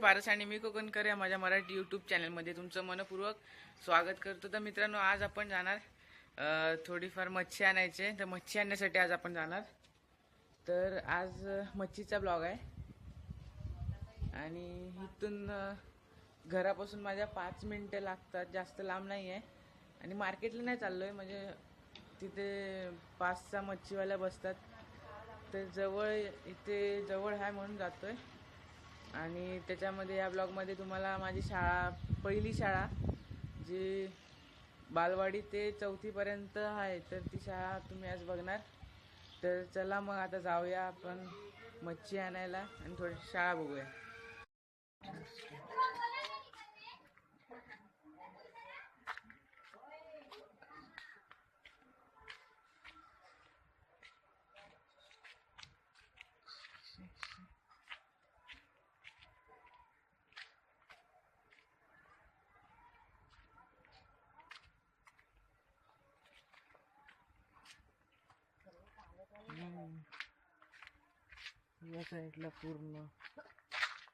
पारस आणि मी कोकणकर या माझ्या मराठी यूट्यूब चॅनलमध्ये तुमचं मनपूर्वक स्वागत करतो. तर मित्रांनो आज आपण जाणार थोडीफार मच्छी आणायचे. तर मच्छी आणण्यासाठी आज आपण जाणार. तर आज मच्छीचा ब्लॉग आहे. आणि इथून घरापासून माझ्या पाच मिनटं लागतात. जास्त लांब नाही आहे आणि मार्केटला नाही चाललो आहे म्हणजे तिथे पाच सहा मच्छीवाल्या बसतात. तर जवळ इथे जवळ आहे म्हणून जातो आहे आणि त्याच्यामध्ये या ब्लॉगमध्ये तुम्हाला माझी शाळा पहिली शाळा जी बालवाडी ते चौथीपर्यंत आहे तर ती शाळा तुम्ही आज बघणार. तर चला मग आता जाऊया आपण मच्छी आणायला आणि थोडी शाळा बघूया. या साईडला पूर्ण.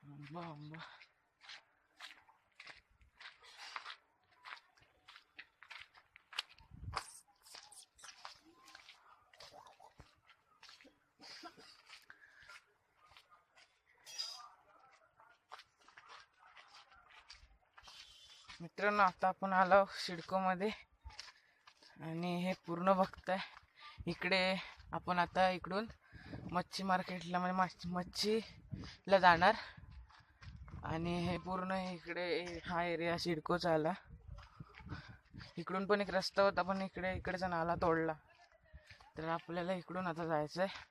आंबा आंबा. मित्रांनो आता आपण आलो शिडकोमध्ये आणि हे पूर्ण बघताय. इकडे आपण आता इकडून मच्छी मार्केटला म्हणजे मच्छी मच्छीला जाणार. आणि हे पूर्ण इकडे हा एरिया शिडकोचा आला इकडून पण एक रस्ता होता पण इकडे इकडेचा नाला तोडला. तर आपल्याला इकडून आता जायचं आहे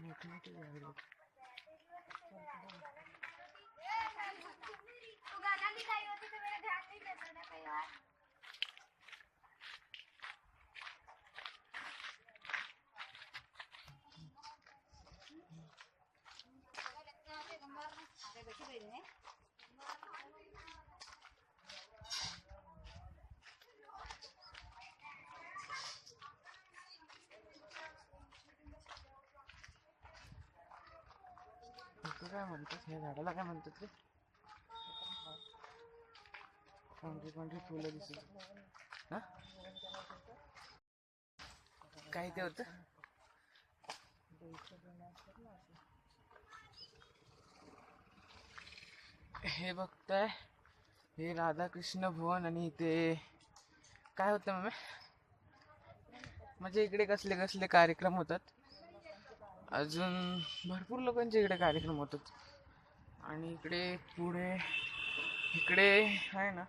मोठी मोठी झाडं आहेत. तू गाना नहीं गाई होती तो मेरा ध्यान नहीं देता ना कई बार इकडं काय म्हणतात ह्या झाडाला काय म्हणतात रे पांढरी पांढरी फुलं दिसत हा? काय ते होतं? हे बघताय हे राधाकृष्ण भवन आणि इथे काय होतं मग म्हणजे इकडे कसले कसले कार्यक्रम होतात? अजून भरपूर लोकांचे इकडे कार्यक्रम होतात. आणि इकडे पुढे इकडे आहे ना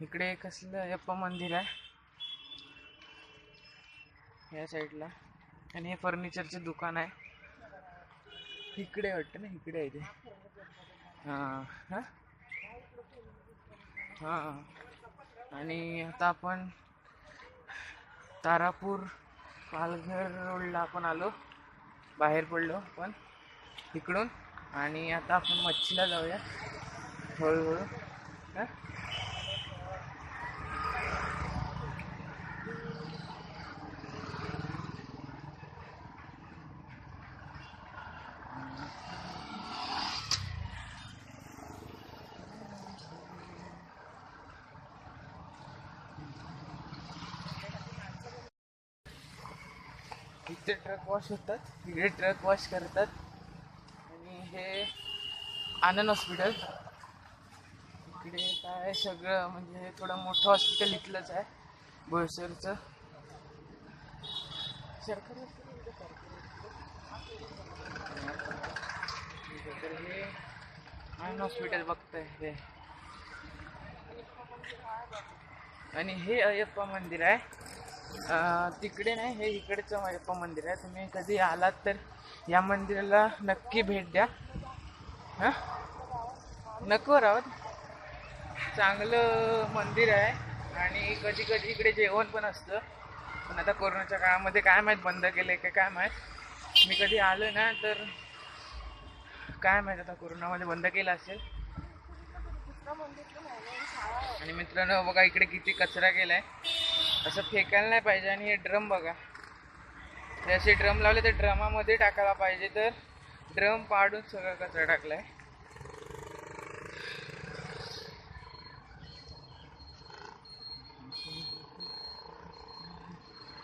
इकडे कसलं यप्पा मंदिर आहे. या साईडला. आणि हे फर्निचरचे दुकान आहे. इकडे वाटतं ना इकडे आहे ते. हां. हां. आणि आता आपण तारापूर पालघर रोडला आपण आलो. बाहेर पडलो आपण इकडून. आणि आता आपण मच्छीला जाऊया. हळूहळू. हा? इथे ट्रक वॉश होतात इकडे ट्रक वॉश करतात. आणि हे आनंद हॉस्पिटल इकडे काय सगळं म्हणजे हे थोडं मोठं हॉस्पिटल इथलंच आहे बोईसरचं. सरकारी तर हे आनंद हॉस्पिटल बघताय हे. आणि हे अयप्पा मंदिर आहे. तिकडे नाही हे इकडचं म्हणजे मायप्पा मंदिर आहे. तुम्ही कधी आलात तर या मंदिराला नक्की भेट द्या. हां? नको राहत. चांगलं मंदिर आहे. आणि कधी कधी इकडे जेवण पण असतं. पण आता कोरोनाच्या काळामध्ये काय माहीत बंद केलं आहे काय माहीत. मी कधी आलो ना तर काय माहीत आता कोरोनामध्ये बंद केलं असेल. आणि मित्रांनो बघा इकडे किती कचरा केला आहे असं फेकायला नाही पाहिजे आणि हे ड्रम बघा. जसे ड्रम लावले तर ड्रमामध्ये टाकायला पाहिजे तर ड्रम पाडून सगळं कचरा टाकलाय.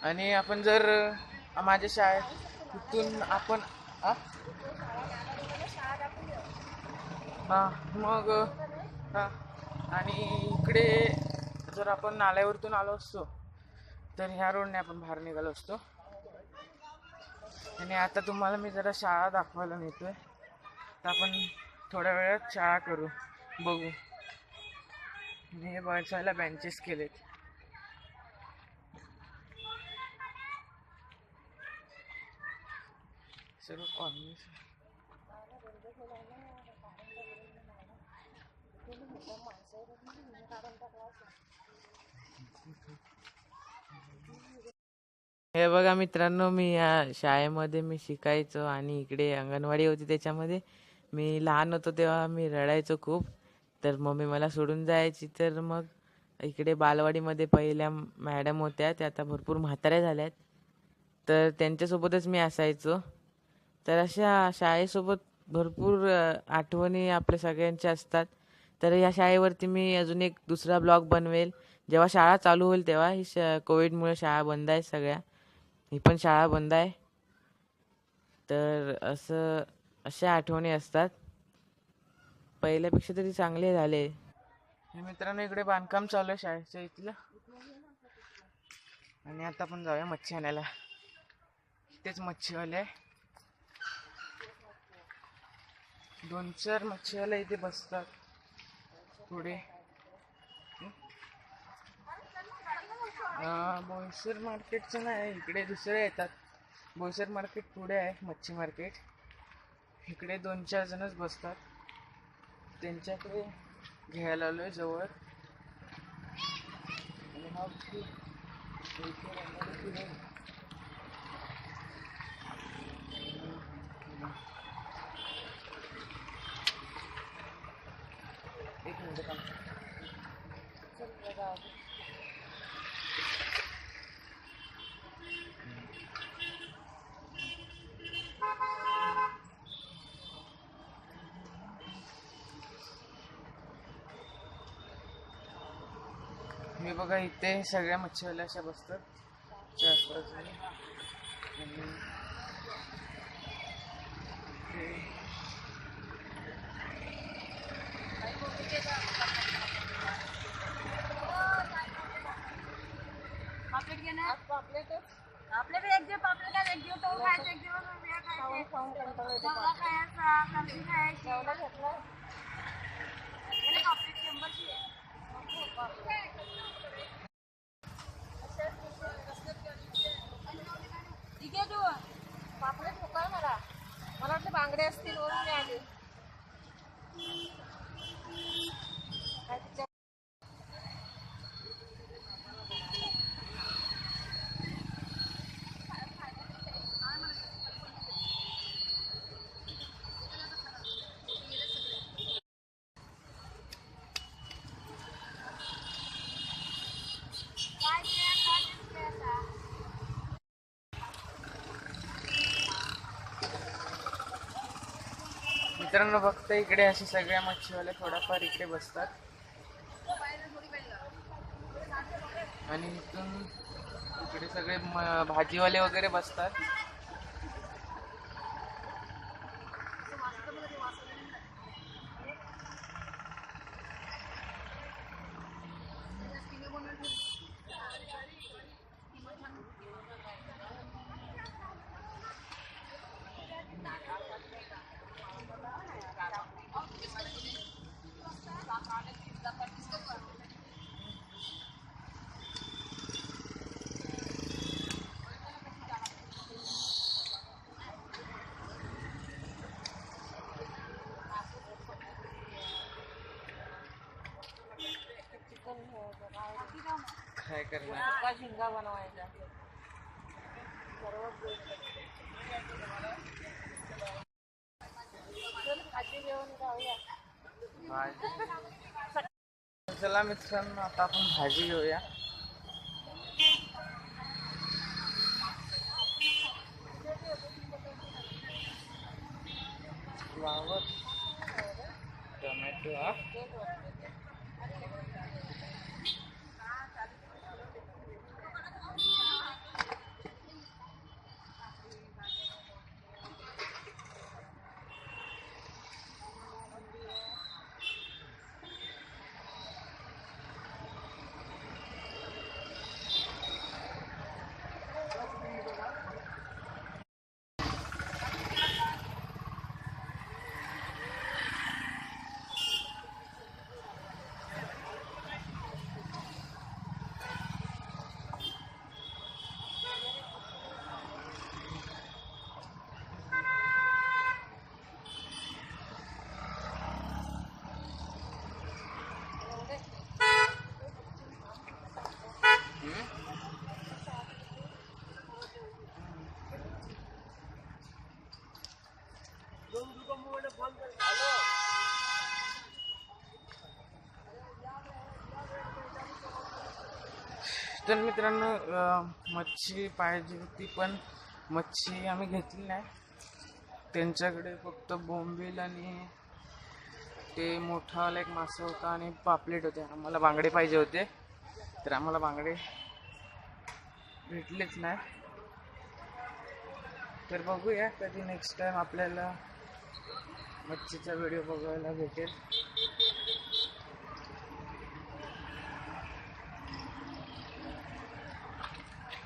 आणि आपण जर माझ्या शाळेत आपण हां मग हां. आणि इकडे जर आपण नाल्यावरतून आलो असतो तर ह्या रोडने आपण बाहेर निघालो असतो. आणि आता तुम्हाला मी जरा शाळा दाखवायला नेतोय. तर आपण थोड्या वेळात शाळा करू. बघू. हे बसायला बेंचेस केलेत. सर्व कॉलनीज हे बघा मित्रांनो मी या शाळेमध्ये मी शिकायचो आणि इकडे अंगणवाडी होती त्याच्यामध्ये. मी लहान होतो तेव्हा मी रडायचो खूप. तर मम्मी मला सोडून जायची. तर मग इकडे बालवाडीमध्ये पहिल्या मॅडम होत्या. त्या आता भरपूर म्हाताऱ्या झाल्यात. तर त्यांच्यासोबतच मी असायचो. तर अशा शाळेसोबत भरपूर आठवणी आपल्या सगळ्यांच्या असतात. तर या शाळेवरती मी अजून एक दुसरा ब्लॉग बनवेल. जेव्हा शाळा चालू होईल तेव्हा ही श कोविडमुळे शाळा बंद आहे सगळ्या. ही पण शाळा बंद आहे. तर असं अशा आठवणी असतात. पहिल्यापेक्षा तरी चांगले झाले. मित्रांनो इकडे बांधकाम चालू आहे शाळेच्या इथलं. आणि आता आपण जाऊया मच्छी आणायला. तेच मच्छीवाले आहे. दोन चार मच्छीवाले इथे बसतात. पुढे. बोईसर मार्केटचं नाही इकडे दुसरे येतात. बोईसर मार्केट पुढे आहे मच्छी मार्केट इकडे दोन चार जणच बसतात. त्यांच्याकडे घ्यायला आलो आहे जवळ. आणि हा खूप इथे पुढे एक मिनिट बघा इथे सगळ्या मच्छीवाल्या अशा बसतात. चार ते- आपल्याकडे एक दिवस पापलेट आहे, एक दिवस तो एक दिवस वेळ खायचे. शंभरची आहे ठीक आहे तू बापरे ठोकळ मला. मला वाटलं बांगडे असतील वरून मी आले. मित्रांनो फक्त इकडे असे सगळ्या मच्छीवाले थोडाफार इकडे बसतात. आणि इथून इकडे सगळे भाजीवाले वगैरे बसतात. काय करणार? का झिंगा बनवायचा. चला मित्रांनो आता आपण भाजी घेऊया. फ्लावर टोमॅटो हा तर मित्रांनो मच्छी पाहिजे होती पण मच्छी आम्ही घेतली नाही. त्यांच्याकडे फक्त बोंबील आणि ते मोठावाला एक मासा होता आणि पापलेट होते. आम्हाला बांगडे पाहिजे होते तर आम्हाला बांगडे भेटलेच नाही. तर बघूया कधी नेक्स्ट टाईम आपल्याला मच्छीचा व्हिडिओ बघायला भेटेल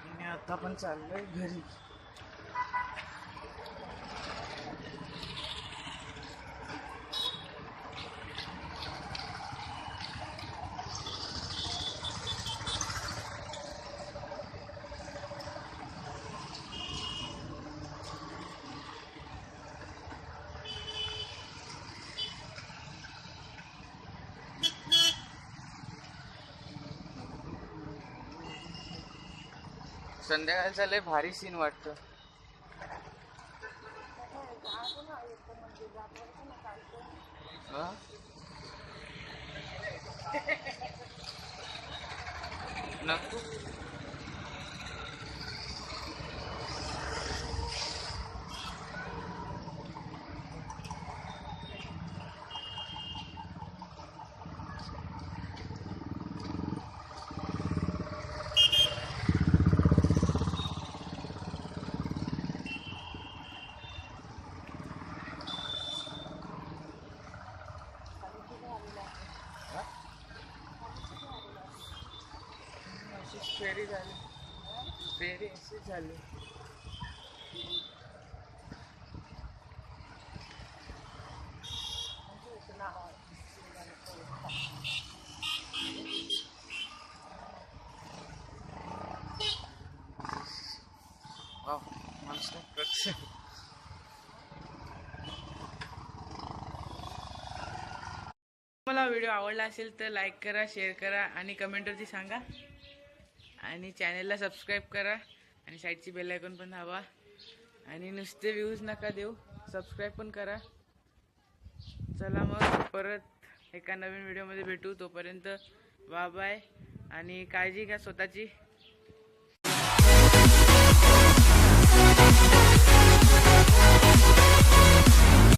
आणि आता पण चाललोय घरी. संध्याकाळचा लय भारी सीन वाटतं. नक्की नको. फेरी झाली. फेरी अशीच झाली. मला व्हिडिओ आवडला असेल तर लाईक करा शेअर करा आणि कमेंटवरती सांगा. आणि चॅनलला सबस्क्राईब करा. आणि साईडची बेल आयकॉन पण हवा आणि नुसते व्ह्यूज नका देऊ. सबस्क्राईब पण करा. चला मग परत एका नवीन व्हिडिओमध्ये भेटू. तोपर्यंत बाय बाय आणि काळजी घ्या स्वतःची.